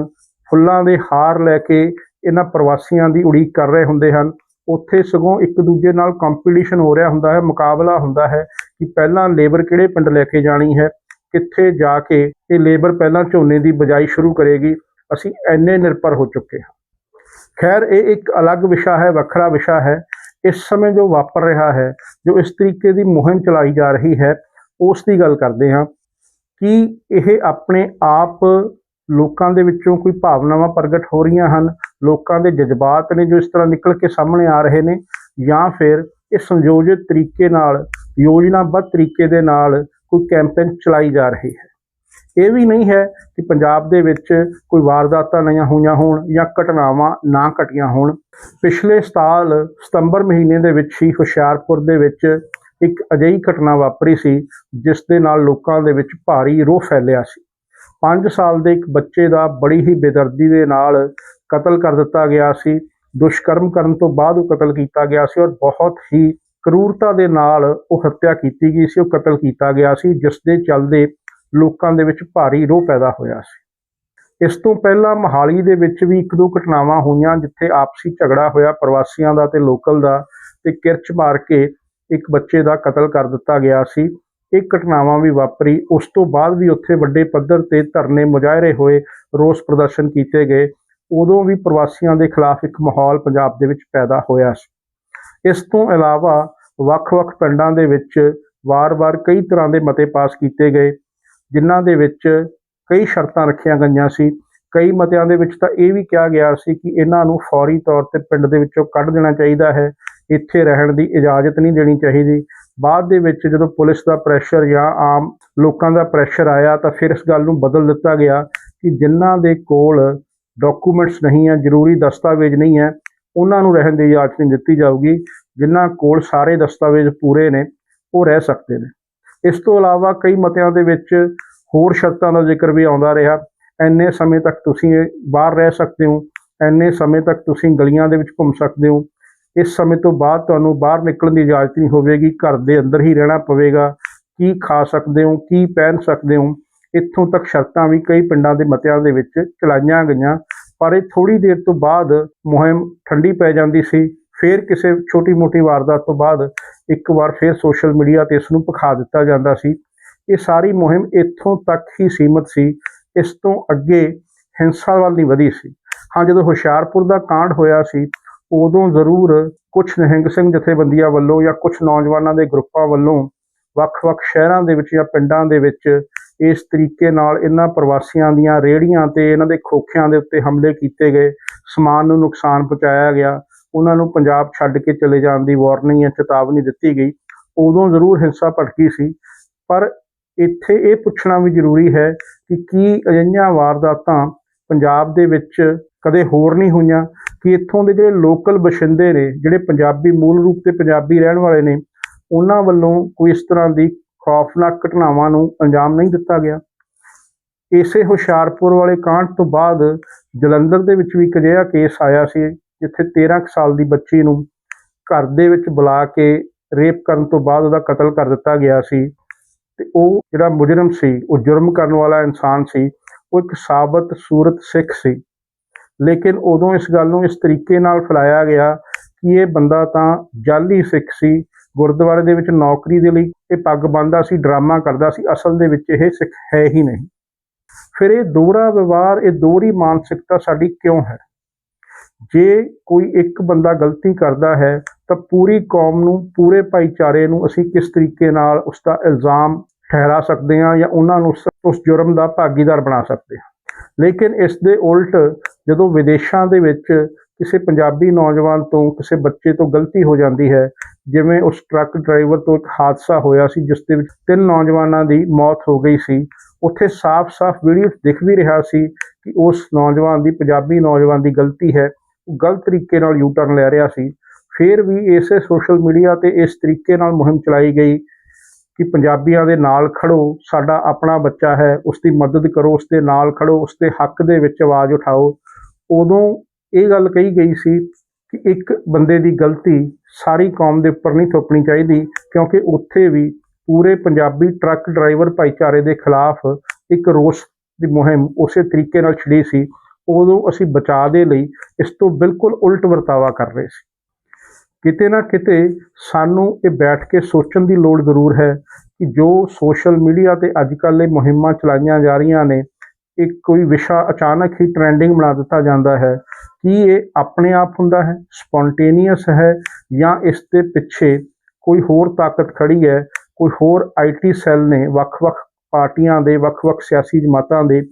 ਫੁੱਲਾਂ ਦੇ ਹਾਰ ਲੈ ਕੇ ਇਹਨਾਂ ਪ੍ਰਵਾਸੀਆਂ ਦੀ ਉਡੀਕ ਕਰ ਰਹੇ ਹੁੰਦੇ ਹਨ, ਉੱਥੇ ਸਗੋਂ ਇੱਕ ਦੂਜੇ ਨਾਲ ਕੰਪੀਟੀਸ਼ਨ ਹੋ ਰਿਹਾ ਹੁੰਦਾ ਹੈ, ਮੁਕਾਬਲਾ ਹੁੰਦਾ ਹੈ ਕਿ ਪਹਿਲਾਂ ਲੇਬਰ ਕਿਹੜੇ ਪਿੰਡ ਲੈ ਕੇ ਜਾਣੀ ਹੈ ਕਿੱਥੇ ਜਾ ਕੇ ਇਹ ਲੇਬਰ ਪਹਿਲਾਂ ਝੋਨੇ ਦੀ ਬਜਾਈ ਸ਼ੁਰੂ ਕਰੇਗੀ, ਅਸੀਂ ਐਨੇ ਨਿਰਭਰ ਹੋ ਚੁੱਕੇ ਹਾਂ। ਖੈਰ, ਇਹ ਇੱਕ ਅਲੱਗ ਵਿਸ਼ਾ ਹੈ, ਵੱਖਰਾ ਵਿਸ਼ਾ ਹੈ। ਇਸ ਸਮੇਂ ਜੋ ਵਾਪਰ ਰਿਹਾ ਹੈ, ਜੋ ਇਸ ਤਰੀਕੇ ਦੀ ਮੁਹਿੰਮ ਚਲਾਈ ਜਾ ਰਹੀ ਹੈ, ਉਸ ਦੀ ਗੱਲ ਕਰਦੇ ਹਾਂ ਕਿ ਇਹ ਆਪਣੇ ਆਪ ਲੋਕਾਂ ਦੇ ਵਿੱਚੋਂ ਕੋਈ ਭਾਵਨਾਵਾਂ ਪ੍ਰਗਟ ਹੋ ਰਹੀਆਂ ਹਨ, ਲੋਕਾਂ ਦੇ ਜਜ਼ਬਾਤ ਨੇ ਜੋ ਇਸ ਤਰ੍ਹਾਂ ਨਿਕਲ ਕੇ ਸਾਹਮਣੇ ਆ ਰਹੇ ਨੇ ਜਾਂ ਫਿਰ ਇਹ ਸੰਯੋਜਿਤ ਤਰੀਕੇ ਨਾਲ, ਯੋਜਨਾਬੱਧ ਤਰੀਕੇ ਦੇ ਨਾਲ ਕੋਈ ਕੈਂਪੇਨ ਚਲਾਈ ਜਾ ਰਹੀ ਹੈ। ਇਹ ਵੀ ਨਹੀਂ ਹੈ ਕਿ ਪੰਜਾਬ ਦੇ ਵਿੱਚ ਕੋਈ ਵਾਰਦਾਤਾਂ ਨਹੀਂ ਹੋਈਆਂ ਹੋਣ ਜਾਂ ਘਟਨਾਵਾਂ ਨਾ ਘਟੀਆਂ ਹੋਣ। ਪਿਛਲੇ ਸਾਲ ਸਤੰਬਰ ਮਹੀਨੇ ਦੇ ਵਿੱਚ ਹੀ ਹੁਸ਼ਿਆਰਪੁਰ ਦੇ ਵਿੱਚ ਇੱਕ ਅਜਿਹੀ ਘਟਨਾ ਵਾਪਰੀ ਸੀ, ਜਿਸ ਦੇ ਨਾਲ ਲੋਕਾਂ ਦੇ ਵਿੱਚ ਭਾਰੀ ਰੋਹ ਫੈਲਿਆ ਸੀ। 5 ਸਾਲ ਦੇ ਇੱਕ ਬੱਚੇ ਦਾ ਬੜੀ ਹੀ ਬੇਦਰਦੀ ਦੇ ਨਾਲ ਕਤਲ ਕਰ ਦਿੱਤਾ ਗਿਆ ਸੀ। ਦੁਸ਼ਕਰਮ ਕਰਨ ਤੋਂ ਬਾਅਦ ਉਹ ਕਤਲ ਕੀਤਾ ਗਿਆ ਸੀ ਔਰ ਬਹੁਤ ਹੀ ਕਰੂਰਤਾ ਦੇ ਨਾਲ ਉਹ ਹੱਤਿਆ ਕੀਤੀ ਗਈ ਸੀ, ਉਹ ਕਤਲ ਕੀਤਾ ਗਿਆ ਸੀ, ਜਿਸ ਦੇ ਚੱਲਦੇ ਲੋਕਾਂ ਦੇ ਵਿੱਚ ਭਾਰੀ ਰੋਹ ਪੈਦਾ ਹੋਇਆ ਸੀ। ਇਸ ਤੋਂ ਪਹਿਲਾਂ ਮਹਾਲੀ ਦੇ ਵਿੱਚ ਵੀ ਇੱਕ ਦੋ ਘਟਨਾਵਾਂ ਹੋਈਆਂ, ਜਿੱਥੇ ਆਪਸੀ ਝਗੜਾ ਹੋਇਆ ਪ੍ਰਵਾਸੀਆਂ ਦਾ ਤੇ ਲੋਕਲ ਦਾ, ਤੇ ਕਿਰਚ ਮਾਰ ਕੇ ਇੱਕ ਬੱਚੇ ਦਾ ਕਤਲ ਕਰ ਦਿੱਤਾ ਗਿਆ ਸੀ। ਇਹ ਘਟਨਾਵਾਂ ਵੀ ਵਾਪਰੀ। ਉਸ ਤੋਂ ਬਾਅਦ ਵੀ ਉੱਥੇ ਵੱਡੇ ਪੱਧਰ ਤੇ ਧਰਨੇ ਮੁਜ਼ਾਹਰੇ ਹੋਏ, ਰੋਸ ਪ੍ਰਦਰਸ਼ਨ ਕੀਤੇ ਗਏ। ਉਦੋਂ ਵੀ ਪ੍ਰਵਾਸੀਆਂ ਦੇ ਖਿਲਾਫ ਇੱਕ ਮਾਹੌਲ ਪੰਜਾਬ ਦੇ ਵਿੱਚ ਪੈਦਾ ਹੋਇਆ ਸੀ। ਇਸ ਤੋਂ ਇਲਾਵਾ ਵੱਖ-ਵੱਖ ਪਿੰਡਾਂ ਦੇ ਵਿੱਚ ਵਾਰ-ਵਾਰ ਕਈ ਤਰ੍ਹਾਂ ਦੇ ਮਤੇ ਪਾਸ ਕੀਤੇ ਗਏ, ਜਿਨ੍ਹਾਂ ਦੇ ਵਿੱਚ ਕਈ ਸ਼ਰਤਾਂ ਰੱਖੀਆਂ ਗਈਆਂ ਸੀ। ਕਈ ਮਤਿਆਂ ਦੇ ਵਿੱਚ ਤਾਂ ਇਹ ਵੀ ਕਿਹਾ ਗਿਆ ਸੀ ਕਿ ਇਹਨਾਂ ਨੂੰ ਫੌਰੀ ਤੌਰ ਤੇ ਪਿੰਡ ਦੇ ਵਿੱਚੋਂ ਕੱਢ ਦੇਣਾ ਚਾਹੀਦਾ ਹੈ। ਇੱਥੇ ਰਹਿਣ ਦੀ ਇਜਾਜ਼ਤ ਨਹੀਂ ਦੇਣੀ ਚਾਹੀਦੀ। ਬਾਅਦ ਦੇ ਵਿੱਚ ਜਦੋਂ ਪੁਲਿਸ ਦਾ ਪ੍ਰੈਸ਼ਰ ਜਾਂ ਆਮ ਲੋਕਾਂ ਦਾ ਪ੍ਰੈਸ਼ਰ ਆਇਆ ਤਾਂ ਫਿਰ ਇਸ ਗੱਲ ਨੂੰ ਬਦਲ ਦਿੱਤਾ ਗਿਆ ਕਿ ਜਿਨ੍ਹਾਂ ਦੇ ਕੋਲ ਡਾਕੂਮੈਂਟਸ ਨਹੀਂ ਹੈ, ਜ਼ਰੂਰੀ ਦਸਤਾਵੇਜ਼ ਨਹੀਂ ਹੈ, ਉਹਨਾਂ ਨੂੰ ਰਹਿਣ ਦੀ ਇਜਾਜ਼ਤ ਨਹੀਂ ਦਿੱਤੀ ਜਾਊਗੀ। ਜਿਨ੍ਹਾਂ ਕੋਲ ਸਾਰੇ ਦਸਤਾਵੇਜ਼ ਪੂਰੇ ਨੇ, ਉਹ ਰਹਿ ਸਕਦੇ ਨੇ। ਇਸ ਤੋਂ ਇਲਾਵਾ ਕਈ ਮਤਿਆਂ ਦੇ ਵਿੱਚ ਹੋਰ ਸ਼ਰਤਾਂ ਦਾ ਜ਼ਿਕਰ ਵੀ ਆਉਂਦਾ ਰਿਹਾ। ਇੰਨੇ ਸਮੇਂ ਤੱਕ ਤੁਸੀਂ ਬਾਹਰ ਰਹਿ ਸਕਦੇ ਹੋ, ਇੰਨੇ ਸਮੇਂ ਤੱਕ ਤੁਸੀਂ ਗਲੀਆਂ ਦੇ ਵਿੱਚ ਘੁੰਮ ਸਕਦੇ ਹੋ। ਇਸ ਸਮੇਂ ਤੋਂ ਬਾਅਦ ਤੁਹਾਨੂੰ ਬਾਹਰ ਨਿਕਲਣ ਦੀ ਇਜਾਜ਼ਤ ਨਹੀਂ ਹੋਵੇਗੀ, ਘਰ ਦੇ ਅੰਦਰ ਹੀ ਰਹਿਣਾ ਪਵੇਗਾ। ਕੀ ਖਾ ਸਕਦੇ ਹੋ, ਕੀ ਪਹਿਨ ਸਕਦੇ ਹੋ? ਇੱਥੋਂ ਤੱਕ ਸ਼ਰਤਾਂ ਵੀ ਕਈ ਪਿੰਡਾਂ ਦੇ ਮਤਿਆਂ ਦੇ ਵਿੱਚ ਚਲਾਈਆਂ ਗਈਆਂ, ਪਰ ਇਹ ਥੋੜੀ ਦੇਰ ਤੋਂ ਬਾਅਦ ਮੁਹਿੰਮ ਠੰਡੀ ਪੈ ਜਾਂਦੀ ਸੀ। ਫਿਰ ਕਿਸੇ ਛੋਟੀ-ਮੋਟੀ ਵਾਰਦਾਤ ਤੋਂ ਬਾਅਦ ਇੱਕ ਵਾਰ ਫਿਰ ਸੋਸ਼ਲ ਮੀਡੀਆ ਤੇ ਇਸ ਨੂੰ ਪਖਾ ਦਿੱਤਾ ਜਾਂਦਾ ਸੀ। ਇਹ ਸਾਰੀ ਮੁਹਿੰਮ ਇੱਥੋਂ ਤੱਕ ਹੀ ਸੀਮਤ ਸੀ, ਇਸ ਤੋਂ ਅੱਗੇ ਹਿੰਸਾ ਵੱਲ ਨਹੀਂ ਵਧੀ ਸੀ। ਹਾਂ, ਜਦੋਂ ਹੁਸ਼ਿਆਰਪੁਰ ਦਾ ਕਾਂਡ ਹੋਇਆ ਸੀ, ਉਦੋਂ ਜ਼ਰੂਰ ਕੁਝ ਨਿਹੰਗ ਸਿੰਘ ਜਥੇਬੰਦੀਆਂ ਵੱਲੋਂ ਜਾਂ ਕੁਝ ਨੌਜਵਾਨਾਂ ਦੇ ਗਰੁੱਪਾਂ ਵੱਲੋਂ ਵੱਖ-ਵੱਖ ਸ਼ਹਿਰਾਂ ਦੇ ਵਿੱਚ ਜਾਂ ਪਿੰਡਾਂ ਦੇ ਵਿੱਚ ਇਸ ਤਰੀਕੇ ਨਾਲ ਇਹਨਾਂ ਪ੍ਰਵਾਸੀਆਂ ਦੀਆਂ ਰੇੜੀਆਂ ਤੇ ਇਹਨਾਂ ਦੇ ਖੋਖਿਆਂ ਦੇ ਉੱਤੇ ਹਮਲੇ ਕੀਤੇ ਗਏ। ਸਮਾਨ ਨੂੰ ਨੁਕਸਾਨ ਪਹੁੰਚਾਇਆ ਗਿਆ। ਉਹਨਾਂ ਨੂੰ ਪੰਜਾਬ ਛੱਡ ਕੇ ਚਲੇ ਜਾਣ ਦੀ ਵਾਰਨਿੰਗ ਜਾਂ ਚੇਤਾਵਨੀ ਦਿੱਤੀ ਗਈ, ਉਦੋਂ ਜ਼ਰੂਰ ਹਿੰਸਾ ਭੜਕੀ ਸੀ। ਪਰ ਇੱਥੇ ਇਹ ਪੁੱਛਣਾ ਵੀ ਜ਼ਰੂਰੀ ਹੈ ਕਿ ਕੀ ਅਜਿਹੀਆਂ ਵਾਰਦਾਤਾਂ ਪੰਜਾਬ ਦੇ ਵਿੱਚ ਕਦੇ ਹੋਰ ਨਹੀਂ ਹੋਈਆਂ, ਕਿ ਇੱਥੋਂ ਦੇ ਜਿਹੜੇ ਲੋਕਲ ਬਸ਼ਿੰਦੇ ਨੇ, ਜਿਹੜੇ ਪੰਜਾਬੀ ਮੂਲ ਰੂਪ ਤੇ ਪੰਜਾਬੀ ਰਹਿਣ ਵਾਲੇ ਨੇ, ਉਹਨਾਂ ਵੱਲੋਂ ਕੋਈ ਇਸ ਤਰ੍ਹਾਂ ਦੀ ਖੌਫਨਾਕ ਘਟਨਾਵਾਂ ਨੂੰ ਅੰਜਾਮ ਨਹੀਂ ਦਿੱਤਾ ਗਿਆ। ਇਸੇ ਹੁਸ਼ਿਆਰਪੁਰ ਵਾਲੇ ਕਾਂਡ ਤੋਂ ਬਾਅਦ ਜਲੰਧਰ ਦੇ ਵਿੱਚ ਵੀ ਇੱਕ ਅਜਿਹਾ ਕੇਸ ਆਇਆ ਸੀ। ਜਿੱਥੇ 13 ਕੁ ਸਾਲ ਦੀ ਬੱਚੀ ਨੂੰ ਘਰ ਦੇ ਵਿੱਚ ਬੁਲਾ ਕੇ ਰੇਪ ਕਰਨ ਤੋਂ ਬਾਅਦ ਉਹਦਾ ਕਤਲ ਕਰ ਦਿੱਤਾ ਗਿਆ ਸੀ ਤੇ ਉਹ ਜਿਹੜਾ ਮੁਜਰਮ ਸੀ, ਉਹ ਜੁਰਮ ਕਰਨ ਵਾਲਾ ਇਨਸਾਨ ਸੀ, ਉਹ ਇੱਕ ਸਾਬਤ ਸੂਰਤ ਸਿੱਖ ਸੀ। ਲੇਕਿਨ ਉਦੋਂ ਇਸ ਗੱਲ ਨੂੰ ਇਸ ਤਰੀਕੇ ਨਾਲ ਫੈਲਾਇਆ ਗਿਆ ਕਿ ਇਹ ਬੰਦਾ ਤਾਂ ਜਾਲੀ ਸਿੱਖ ਸੀ, ਗੁਰਦੁਆਰੇ ਦੇ ਵਿੱਚ ਨੌਕਰੀ ਦੇ ਲਈ ਇਹ ਪੱਗ ਬੰਨਦਾ ਸੀ, ਡਰਾਮਾ ਕਰਦਾ ਸੀ, ਅਸਲ ਦੇ ਵਿੱਚ ਇਹ ਸਿੱਖ ਹੈ ਹੀ ਨਹੀਂ। ਫਿਰ ਇਹ ਦੋਹਰਾ ਵਿਵਹਾਰ, ਇਹ ਦੋਹਰੀ ਮਾਨਸਿਕਤਾ ਸਾਡੀ ਕਿਉਂ ਹੈ? ਜੇ ਕੋਈ ਇੱਕ ਬੰਦਾ ਗਲਤੀ ਕਰਦਾ ਹੈ, ਤਾਂ ਪੂਰੀ ਕੌਮ ਨੂੰ, ਪੂਰੇ ਭਾਈਚਾਰੇ ਨੂੰ ਅਸੀਂ ਕਿਸ ਤਰੀਕੇ ਨਾਲ ਉਸ ਦਾ ਇਲਜ਼ਾਮ ਠਹਿਰਾ ਸਕਦੇ ਹਾਂ ਜਾਂ ਉਹਨਾਂ ਨੂੰ ਉਸ- ਉਸ ਜੁਰਮ ਦਾ ਭਾਗੀਦਾਰ ਬਣਾ ਸਕਦੇ ਹਾਂ। ਲੇਕਿਨ ਇਸ ਦੇ ਉਲਟ ਜਦੋਂ ਵਿਦੇਸ਼ਾਂ ਦੇ ਵਿੱਚ ਕਿਸੇ ਪੰਜਾਬੀ ਨੌਜਵਾਨ ਤੋਂ ਕਿਸੇ ਬੱਚੇ ਤੋਂ ਗਲਤੀ ਹੋ ਜਾਂਦੀ ਹੈ, ਜਿਵੇਂ ਉਸ ਟਰੱਕ ਡਰਾਈਵਰ ਤੋਂ ਇੱਕ ਹਾਦਸਾ ਹੋਇਆ ਸੀ ਜਿਸ ਦੇ ਵਿੱਚ ਤਿੰਨ ਨੌਜਵਾਨਾਂ ਦੀ ਮੌਤ ਹੋ ਗਈ ਸੀ, ਉੱਥੇ ਸਾਫ਼-ਸਾਫ਼ ਵੀਡੀਓ ਦਿਖ ਵੀ ਰਿਹਾ ਸੀ ਕਿ ਉਸ ਨੌਜਵਾਨ ਦੀ ਪੰਜਾਬੀ ਨੌਜਵਾਨ ਦੀ ਗਲਤੀ ਹੈ। ਗਲਤ ਤਰੀਕੇ ਨਾਲ ਯੂ ਟਰਨ ਲੈ ਰਿਹਾ ਸੀ, ਫਿਰ ਵੀ ਇਸੇ ਸੋਸ਼ਲ ਮੀਡੀਆ ਤੇ ਇਸ ਤਰੀਕੇ ਨਾਲ ਮੁਹਿੰਮ ਚਲਾਈ ਗਈ ਕਿ ਪੰਜਾਬੀਆਂ ਦੇ ਨਾਲ ਖੜੋ, ਸਾਡਾ ਆਪਣਾ ਬੱਚਾ ਹੈ ਉਸ ਦੀ ਮਦਦ ਕਰੋ ਉਸ ਦੇ ਨਾਲ ਖੜੋ ਉਸ ਦੇ ਹੱਕ ਦੇ ਵਿੱਚ ਆਵਾਜ਼ ਉਠਾਓ। ਉਦੋਂ ਇਹ ਗੱਲ ਕਹੀ ਗਈ ਸੀ ਕਿ ਇੱਕ ਬੰਦੇ ਦੀ ਗਲਤੀ ਸਾਰੀ ਕੌਮ ਦੇ ਉੱਪਰ ਨਹੀਂ ਥੋਪਣੀ ਚਾਹੀਦੀ, ਕਿਉਂਕਿ ਉੱਥੇ ਵੀ ਪੂਰੇ ਪੰਜਾਬੀ ਟਰੱਕ ਡਰਾਈਵਰ ਭਾਈਚਾਰੇ ਦੇ ਖਿਲਾਫ ਇੱਕ ਰੋਸ ਦੀ ਮੁਹਿੰਮ ਉਸੇ ਤਰੀਕੇ ਨਾਲ ਛਿੜੀ ਸੀ। ਉਦੋਂ ਅਸੀਂ ਬਚਾਅ ਦੇ ਲਈ ਇਸ ਤੋਂ ਬਿਲਕੁਲ ਉਲਟ ਵਰਤਾਵਾ ਕਰ ਰਹੇ ਸੀ। ਕਿਤੇ ਨਾ ਕਿਤੇ ਸਾਨੂੰ ਇਹ ਬੈਠ ਕੇ ਸੋਚਣ ਦੀ ਲੋੜ ਜ਼ਰੂਰ ਹੈ ਕਿ ਜੋ ਸੋਸ਼ਲ ਮੀਡੀਆ ਤੇ ਅੱਜ ਕੱਲ੍ਹ ਇਹ ਮੁਹਿੰਮਾਂ ਚਲਾਈਆਂ ਜਾ ਰਹੀਆਂ ਨੇ, ਇਹ ਕੋਈ ਵਿਸ਼ਾ ਅਚਾਨਕ ਹੀ ਟ੍ਰੈਂਡਿੰਗ ਬਣਾ ਦਿੱਤਾ ਜਾਂਦਾ ਹੈ। ਕੀ ਇਹ ਆਪਣੇ ਆਪ ਹੁੰਦਾ ਹੈ, ਸਪੌਂਟੇਨੀਅਸ ਹੈ ਜਾਂ ਇਸ ਦੇ ਪਿੱਛੇ ਕੋਈ ਹੋਰ ਤਾਕਤ ਖੜੀ ਹੈ, ਕੋਈ ਹੋਰ ਆਈਟੀ ਸੈੱਲ ਨੇ ਵੱਖ-ਵੱਖ ਪਾਰਟੀਆਂ ਦੇ, ਵੱਖ-ਵੱਖ ਸਿਆਸੀ ਜਮਾਤਾਂ ਦੇ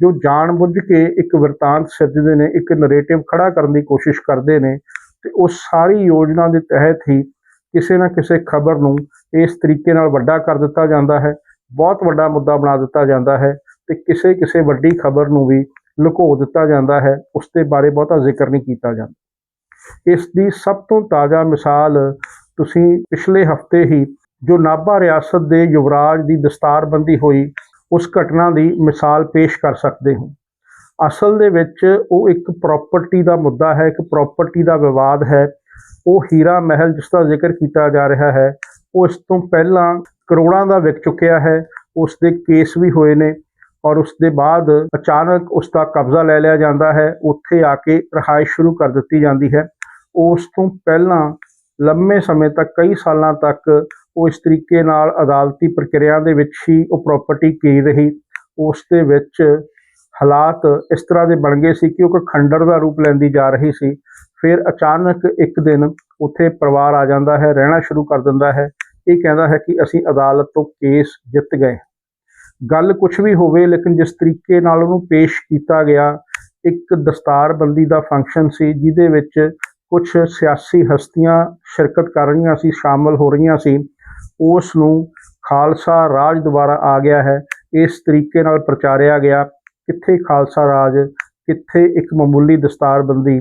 ਜੋ ਜਾਣਬੁੱਝ ਕੇ ਇੱਕ ਵਰਤਾਂਤ ਸਿਰਜਦੇ ਨੇ, ਇੱਕ ਨਰੇਟਿਵ ਖੜਾ ਕਰਨ ਦੀ ਕੋਸ਼ਿਸ਼ ਕਰਦੇ ਨੇ ਤੇ ਉਸ ਸਾਰੀ ਯੋਜਨਾ ਦੇ ਤਹਿਤ ਹੀ ਕਿਸੇ ਨਾ ਕਿਸੇ ਖਬਰ ਨੂੰ ਇਸ ਤਰੀਕੇ ਨਾਲ ਵੱਡਾ ਕਰ ਦਿੱਤਾ ਜਾਂਦਾ ਹੈ, ਬਹੁਤ ਵੱਡਾ ਮੁੱਦਾ ਬਣਾ ਦਿੱਤਾ ਜਾਂਦਾ ਹੈ ਤੇ ਕਿਸੇ ਕਿਸੇ ਵੱਡੀ ਖਬਰ ਨੂੰ ਵੀ ਲੁਕੋ ਦਿੱਤਾ ਜਾਂਦਾ ਹੈ, ਉਸ ਦੇ ਬਾਰੇ ਬਹੁਤਾ ਜ਼ਿਕਰ ਨਹੀਂ ਕੀਤਾ ਜਾਂਦਾ। ਇਸ ਦੀ ਸਭ ਤੋਂ ਤਾਜ਼ਾ ਮਿਸਾਲ ਤੁਸੀਂ ਪਿਛਲੇ ਹਫ਼ਤੇ ਹੀ ਜੋ ਨਾਭਾ ਰਿਆਸਤ ਦੇ ਯੁਵਰਾਜ ਦੀ ਦਸਤਾਰਬੰਦੀ ਹੋਈ ਉਸ ਘਟਨਾ ਦੀ ਮਿਸਾਲ ਪੇਸ਼ ਕਰ ਸਕਦੇ ਹੋ। ਅਸਲ ਦੇ ਵਿੱਚ ਉਹ ਇੱਕ ਪ੍ਰਾਪਰਟੀ ਦਾ ਮੁੱਦਾ ਹੈ, ਇੱਕ ਪ੍ਰਾਪਰਟੀ ਦਾ ਵਿਵਾਦ ਹੈ। ਉਹ ਹੀਰਾ ਮਹਿਲ ਜਿਸ ਦਾ ਜ਼ਿਕਰ ਕੀਤਾ ਜਾ ਰਿਹਾ ਹੈ, ਉਹ ਇਸ ਤੋਂ ਪਹਿਲਾਂ ਕਰੋੜਾਂ ਦਾ ਵਿਕ ਚੁੱਕਿਆ ਹੈ। ਉਸ ਦੇ ਕੇਸ ਵੀ ਹੋਏ ਨੇ ਔਰ ਉਸ ਦੇ ਬਾਅਦ ਅਚਾਨਕ ਉਸ ਦਾ ਕਬਜ਼ਾ ਲੈ ਲਿਆ ਜਾਂਦਾ ਹੈ। ਉੱਥੇ ਆ ਕੇ ਰਿਹਾਇਸ਼ ਸ਼ੁਰੂ ਕਰ ਦਿੱਤੀ ਜਾਂਦੀ ਹੈ। ਉਸ ਤੋਂ ਪਹਿਲਾਂ ਲੰਮੇ ਸਮੇਂ ਤੱਕ, ਕਈ ਸਾਲਾਂ ਤੱਕ ਉਹ ਇਸ ਤਰੀਕੇ ਨਾਲ ਅਦਾਲਤੀ ਪ੍ਰਕਿਰਿਆ ਦੇ ਵਿੱਚ ਹੀ ਉਹ ਪ੍ਰਾਪਰਟੀ ਕੀ ਰਹੀ, ਉਸ ਦੇ ਵਿੱਚ ਹਾਲਾਤ ਇਸ ਤਰ੍ਹਾਂ ਦੇ ਬਣ ਗਏ ਸੀ ਕਿ ਉਹ ਇੱਕ ਖੰਡਰ ਦਾ ਰੂਪ ਲੈਂਦੀ ਜਾ ਰਹੀ ਸੀ। ਫਿਰ ਅਚਾਨਕ ਇੱਕ ਦਿਨ ਉੱਥੇ ਪਰਿਵਾਰ ਆ ਜਾਂਦਾ ਹੈ, ਰਹਿਣਾ ਸ਼ੁਰੂ ਕਰ ਦਿੰਦਾ ਹੈ। ਇਹ ਕਹਿੰਦਾ ਹੈ ਕਿ ਅਸੀਂ ਅਦਾਲਤ ਤੋਂ ਕੇਸ ਜਿੱਤ ਗਏ। ਗੱਲ ਕੁਝ ਵੀ ਹੋਵੇ, ਲੇਕਿਨ ਜਿਸ ਤਰੀਕੇ ਨਾਲ ਉਹਨੂੰ ਪੇਸ਼ ਕੀਤਾ ਗਿਆ, ਇੱਕ ਦਸਤਾਰਬੰਦੀ ਦਾ ਫੰਕਸ਼ਨ ਸੀ, ਜਿਹਦੇ ਵਿੱਚ ਕੁਝ ਸਿਆਸੀ ਹਸਤੀਆਂ ਸ਼ਿਰਕਤ ਕਰ ਰਹੀਆਂ ਸੀ, ਸ਼ਾਮਲ ਹੋ ਰਹੀਆਂ ਸੀ। ਉਸ ਨੂੰ ਖਾਲਸਾ ਰਾਜ ਦੁਆਰਾ ਆ ਗਿਆ ਹੈ। ਇਸ ਤਰੀਕੇ ਨਾਲ ਪ੍ਰਚਾਰਿਆ ਗਿਆ, ਕਿੱਥੇ ਖਾਲਸਾ ਰਾਜ, ਕਿੱਥੇ ਇੱਕ ਮਾਮੂਲੀ ਦਸਤਾਰਬੰਦੀ।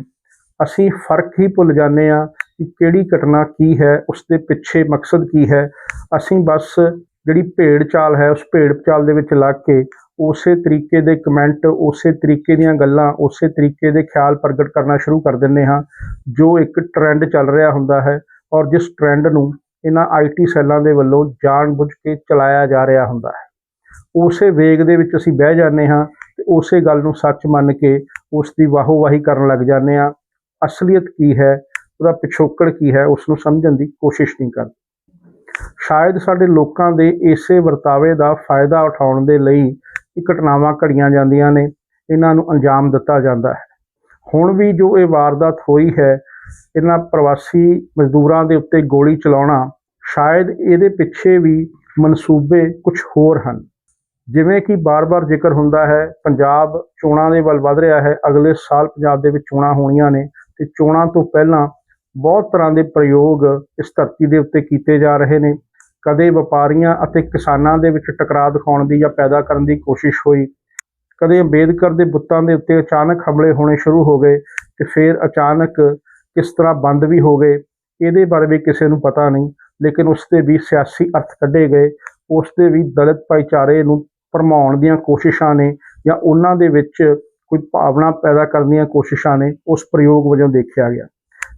ਅਸੀਂ ਫ਼ਰਕ ਹੀ ਭੁੱਲ ਜਾਂਦੇ ਆ ਕਿ ਕਿਹੜੀ ਘਟਨਾ ਕੀ ਹੈ ਉਸ ਦੇ ਪਿੱਛੇ ਮਕਸਦ ਕੀ ਹੈ। ਅਸੀਂ ਬਸ ਜਿਹੜੀ ਭੇੜ ਚਾਲ ਹੈ, ਉਸ ਭੇੜ ਚਾਲ ਦੇ ਵਿੱਚ ਲੱਗ ਕੇ ਉਸੇ ਤਰੀਕੇ ਦੇ ਕਮੈਂਟ, ਉਸੇ ਤਰੀਕੇ ਦੀਆਂ ਗੱਲਾਂ, ਉਸੇ ਤਰੀਕੇ ਦੇ ਖਿਆਲ ਪ੍ਰਗਟ ਕਰਨਾ ਸ਼ੁਰੂ ਕਰ ਦਿੰਦੇ ਹਾਂ। ਜੋ ਇੱਕ ਟ੍ਰੈਂਡ ਚੱਲ ਰਿਹਾ ਹੁੰਦਾ ਹੈ ਔਰ ਜਿਸ ਟ੍ਰੈਂਡ ਨੂੰ ਇਹਨਾਂ ਆਈਟੀ ਸੈੱਲਾਂ ਦੇ ਵੱਲੋਂ ਜਾਣਬੁੱਝ ਕੇ ਚਲਾਇਆ ਜਾ ਰਿਹਾ ਹੁੰਦਾ ਹੈ। ਉਸੇ ਵੇਗ ਦੇ ਵਿੱਚ ਅਸੀਂ ਬਹਿ ਜਾਂਦੇ ਹਾਂ ਤੇ ਉਸੇ ਗੱਲ ਨੂੰ ਸੱਚ ਮੰਨ ਕੇ ਉਸ ਦੀ ਵਾਹੋ ਵਾਹੀ ਕਰਨ ਲੱਗ ਜਾਂਦੇ ਹਾਂ। ਅਸਲੀਅਤ ਕੀ ਹੈ, ਉਹਦਾ ਪਿਛੋਕੜ ਕੀ ਹੈ ਉਸ ਨੂੰ ਸਮਝਣ ਦੀ ਕੋਸ਼ਿਸ਼ ਨਹੀਂ ਕਰਦੇ। ਸ਼ਾਇਦ ਸਾਡੇ ਲੋਕਾਂ ਦੇ ਇਸੇ ਵਰਤਾਵੇ ਦਾ ਫਾਇਦਾ ਉਠਾਉਣ ਦੇ ਲਈ ਇਹ ਘਟਨਾਵਾਂ ਘੜੀਆਂ ਜਾਂਦੀਆਂ ਨੇ, ਇਹਨਾਂ ਨੂੰ ਅੰਜਾਮ ਦਿੱਤਾ ਜਾਂਦਾ ਹੈ। ਹੁਣ ਵੀ ਜੋ ਇਹ ਵਾਰਦਾਤ ਹੋਈ ਹੈ, ਇਹਨਾਂ ਪ੍ਰਵਾਸੀ ਮਜ਼ਦੂਰਾਂ ਦੇ ਉੱਤੇ ਗੋਲੀ ਚਲਾਉਣਾ ਸ਼ਾਇਦ ਇਹਦੇ ਪਿੱਛੇ ਵੀ ਮਨਸੂਬੇ ਕੁਝ ਹੋਰ ਹਨ। ਜਿਵੇਂ ਕਿ ਬਾਰ-ਬਾਰ ਜ਼ਿਕਰ ਹੁੰਦਾ ਹੈ, ਪੰਜਾਬ ਚੋਣਾਂ ਦੇ ਵੱਲ ਵਧ ਰਿਹਾ ਹੈ, ਅਗਲੇ ਸਾਲ ਪੰਜਾਬ ਦੇ ਵਿੱਚ ਚੋਣਾਂ ਹੋਣੀਆਂ ਨੇ ਤੇ ਚੋਣਾਂ ਤੋਂ ਪਹਿਲਾਂ ਬਹੁਤ ਤਰ੍ਹਾਂ ਦੇ ਪ੍ਰਯੋਗ ਇਸ ਧਰਤੀ ਦੇ ਉੱਤੇ ਕੀਤੇ ਜਾ ਰਹੇ ਨੇ। ਕਦੇ ਵਪਾਰੀਆਂ ਅਤੇ ਕਿਸਾਨਾਂ ਦੇ ਵਿੱਚ ਟਕਰਾਅ ਦਿਖਾਉਣ ਦੀ ਜਾਂ ਪੈਦਾ ਕਰਨ ਦੀ ਕੋਸ਼ਿਸ਼ ਹੋਈ। ਕਦੇ ਅੰਬੇਦਕਰ ਦੇ ਬੁੱਤਾਂ ਦੇ ਉੱਤੇ ਅਚਾਨਕ ਹਮਲੇ ਹੋਣੇ ਸ਼ੁਰੂ ਹੋ ਗਏ ਤੇ ਫਿਰ ਅਚਾਨਕ ਕਿਸ ਤਰ੍ਹਾਂ ਬੰਦ ਵੀ ਹੋ ਗਏ, ਇਹਦੇ ਬਾਰੇ ਵੀ ਕਿਸੇ ਨੂੰ ਪਤਾ ਨਹੀਂ। ਲੇਕਿਨ ਉਸ ਦੇ ਵੀ ਸਿਆਸੀ ਅਰਥ ਕੱਢੇ ਗਏ। ਉਸ ਦੇ ਵੀ ਦਲਿਤ ਭਾਈਚਾਰੇ ਨੂੰ ਭਰਮਾਉਣ ਦੀਆਂ ਕੋਸ਼ਿਸ਼ਾਂ ਨੇ ਜਾਂ ਉਹਨਾਂ ਦੇ ਵਿੱਚ ਕੋਈ ਭਾਵਨਾ ਪੈਦਾ ਕਰਨ ਦੀਆਂ ਕੋਸ਼ਿਸ਼ਾਂ ਨੇ, ਉਸ ਪ੍ਰਯੋਗ ਵਜੋਂ ਦੇਖਿਆ ਗਿਆ।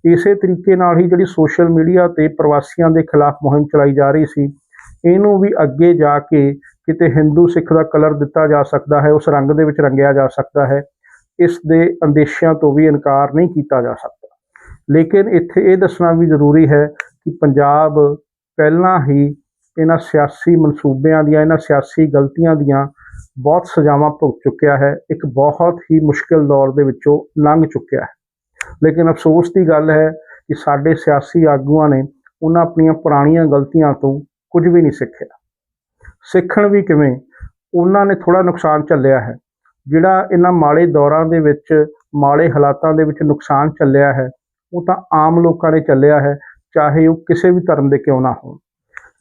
ਇਸੇ ਤਰੀਕੇ ਨਾਲ ਹੀ ਜਿਹੜੀ ਸੋਸ਼ਲ ਮੀਡੀਆ ਤੇ ਪ੍ਰਵਾਸੀਆਂ ਦੇ ਖਿਲਾਫ ਮੁਹਿੰਮ ਚਲਾਈ ਜਾ ਰਹੀ ਸੀ, ਇਹਨੂੰ ਵੀ ਅੱਗੇ ਜਾ ਕੇ ਕਿਤੇ ਹਿੰਦੂ ਸਿੱਖ ਦਾ ਕਲਰ ਦਿੱਤਾ ਜਾ ਸਕਦਾ ਹੈ, ਉਸ ਰੰਗ ਦੇ ਵਿੱਚ ਰੰਗਿਆ ਜਾ ਸਕਦਾ ਹੈ, ਇਸ ਦੇ ਅੰਦੇਸ਼ਿਆਂ ਤੋਂ ਵੀ ਇਨਕਾਰ ਨਹੀਂ ਕੀਤਾ ਜਾ ਸਕਦਾ। ਲੇਕਿਨ ਇੱਥੇ ਇਹ ਦੱਸਣਾ ਵੀ ਜ਼ਰੂਰੀ ਹੈ ਕਿ ਪੰਜਾਬ ਪਹਿਲਾਂ ਹੀ ਇਹਨਾਂ ਸਿਆਸੀ ਮਨਸੂਬਿਆਂ ਦੀਆਂ, ਇਹਨਾਂ ਸਿਆਸੀ ਗਲਤੀਆਂ ਦੀਆਂ ਬਹੁਤ ਸਜ਼ਾਵਾਂ ਭੁਗਤ ਚੁੱਕਿਆ ਹੈ। ਇੱਕ ਬਹੁਤ ਹੀ ਮੁਸ਼ਕਿਲ ਦੌਰ ਦੇ ਵਿੱਚੋਂ ਲੰਘ ਚੁੱਕਿਆ ਹੈ। ਲੇਕਿਨ ਅਫਸੋਸ ਦੀ ਗੱਲ ਹੈ ਕਿ ਸਾਡੇ ਸਿਆਸੀ ਆਗੂਆਂ ਨੇ ਉਹਨਾਂ ਆਪਣੀਆਂ ਪੁਰਾਣੀਆਂ ਗਲਤੀਆਂ ਤੋਂ ਕੁਝ ਵੀ ਨਹੀਂ ਸਿੱਖਿਆ। ਸਿੱਖਣ ਵੀ ਕਿਵੇਂ? ਉਹਨਾਂ ਨੇ ਥੋੜਾ ਨੁਕਸਾਨ ਝੱਲਿਆ ਹੈ। ਜਿਹੜਾ ਇਹਨਾਂ ਮਾੜੇ ਦੌਰਾਂ ਦੇ ਵਿੱਚ, ਮਾੜੇ ਹਾਲਾਤਾਂ ਦੇ ਵਿੱਚ ਨੁਕਸਾਨ ਝੱਲਿਆ ਹੈ, ਉਹ ਤਾਂ ਆਮ ਲੋਕਾਂ ਨੇ ਝੱਲਿਆ ਹੈ। ਚਾਹੇ ਉਹ ਕਿਸੇ ਵੀ ਧਰਮ ਦੇ ਕਿਉਂ ਨਾ ਹੋਣ।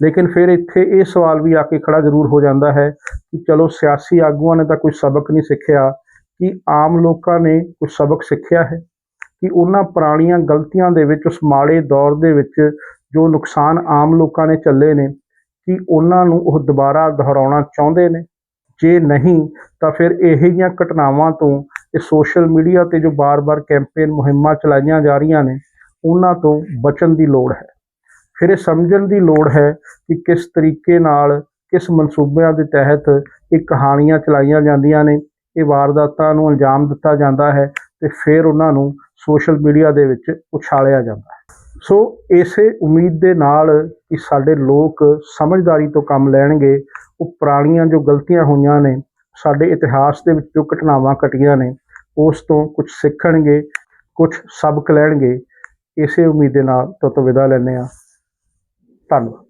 ਲੇਕਿਨ ਫਿਰ ਇੱਥੇ ਇਹ ਸਵਾਲ ਵੀ ਆ ਕੇ ਖੜਾ ਜ਼ਰੂਰ ਹੋ ਜਾਂਦਾ ਹੈ ਕਿ ਚਲੋ ਸਿਆਸੀ ਆਗੂਆਂ ਨੇ ਤਾਂ ਕੋਈ ਸਬਕ ਨਹੀਂ ਸਿੱਖਿਆ, ਕਿ ਆਮ ਲੋਕਾਂ ਨੇ ਕੁਝ ਸਬਕ ਸਿੱਖਿਆ ਹੈ? ਕਿ ਉਹਨਾਂ ਪੁਰਾਣੀਆਂ ਗਲਤੀਆਂ ਦੇ ਵਿੱਚ, ਉਸ ਮਾੜੇ ਦੌਰ ਦੇ ਵਿੱਚ ਜੋ ਨੁਕਸਾਨ ਆਮ ਲੋਕਾਂ ਨੇ ਚੱਲੇ ਨੇ, ਕਿ ਉਹਨਾਂ ਨੂੰ ਉਹ ਦੁਬਾਰਾ ਦੁਹਰਾਉਣਾ ਚਾਹੁੰਦੇ ਨੇ? ਜੇ ਨਹੀਂ, ਤਾਂ ਫਿਰ ਇਹੋ ਜਿਹੀਆਂ ਘਟਨਾਵਾਂ ਤੋਂ ਇਹ ਸੋਸ਼ਲ ਮੀਡੀਆ ਤੇ ਜੋ ਬਾਰ-ਬਾਰ ਕੈਂਪੇਨ ਮੁਹਿੰਮਾਂ ਚਲਾਈਆਂ ਜਾ ਰਹੀਆਂ ਨੇ ਉਹਨਾਂ ਤੋਂ ਬਚਣ ਦੀ ਲੋੜ ਹੈ। ਫਿਰ ਇਹ ਸਮਝਣ ਦੀ ਲੋੜ ਹੈ ਕਿ ਕਿਸ ਤਰੀਕੇ ਨਾਲ, ਕਿਸ ਮਨਸੂਬਿਆਂ ਦੇ ਤਹਿਤ ਇਹ ਕਹਾਣੀਆਂ ਚਲਾਈਆਂ ਜਾਂਦੀਆਂ ਨੇ, ਇਹ ਵਾਰਦਾਤਾਂ ਨੂੰ ਅੰਜਾਮ ਦਿੱਤਾ ਜਾਂਦਾ ਹੈ ਤੇ ਫਿਰ ਉਹਨਾਂ ਨੂੰ ਸੋਸ਼ਲ ਮੀਡੀਆ ਦੇ ਵਿੱਚ ਉਛਾਲਿਆ ਜਾਂਦਾ ਹੈ। ਸੋ ਇਸੇ ਉਮੀਦ ਦੇ ਨਾਲ ਕਿ ਸਾਡੇ ਲੋਕ ਸਮਝਦਾਰੀ ਤੋਂ ਕੰਮ ਲੈਣਗੇ, ਉਹ ਪੁਰਾਣੀਆਂ ਜੋ ਗਲਤੀਆਂ ਹੋਈਆਂ ਨੇ, ਸਾਡੇ ਇਤਿਹਾਸ ਦੇ ਵਿੱਚ ਜੋ ਘਟਨਾਵਾਂ ਘਟੀਆਂ ਨੇ, ਉਸ ਤੋਂ ਕੁਝ ਸਿੱਖਣਗੇ ਕੁਝ ਸਬਕ ਲੈਣਗੇ ਇਸੇ ਉਮੀਦ ਦੇ ਨਾਲ ਤੋਂ ਵਿਦਾ ਲੈਂਦੇ ਹਾਂ। ਧੰਨਵਾਦ।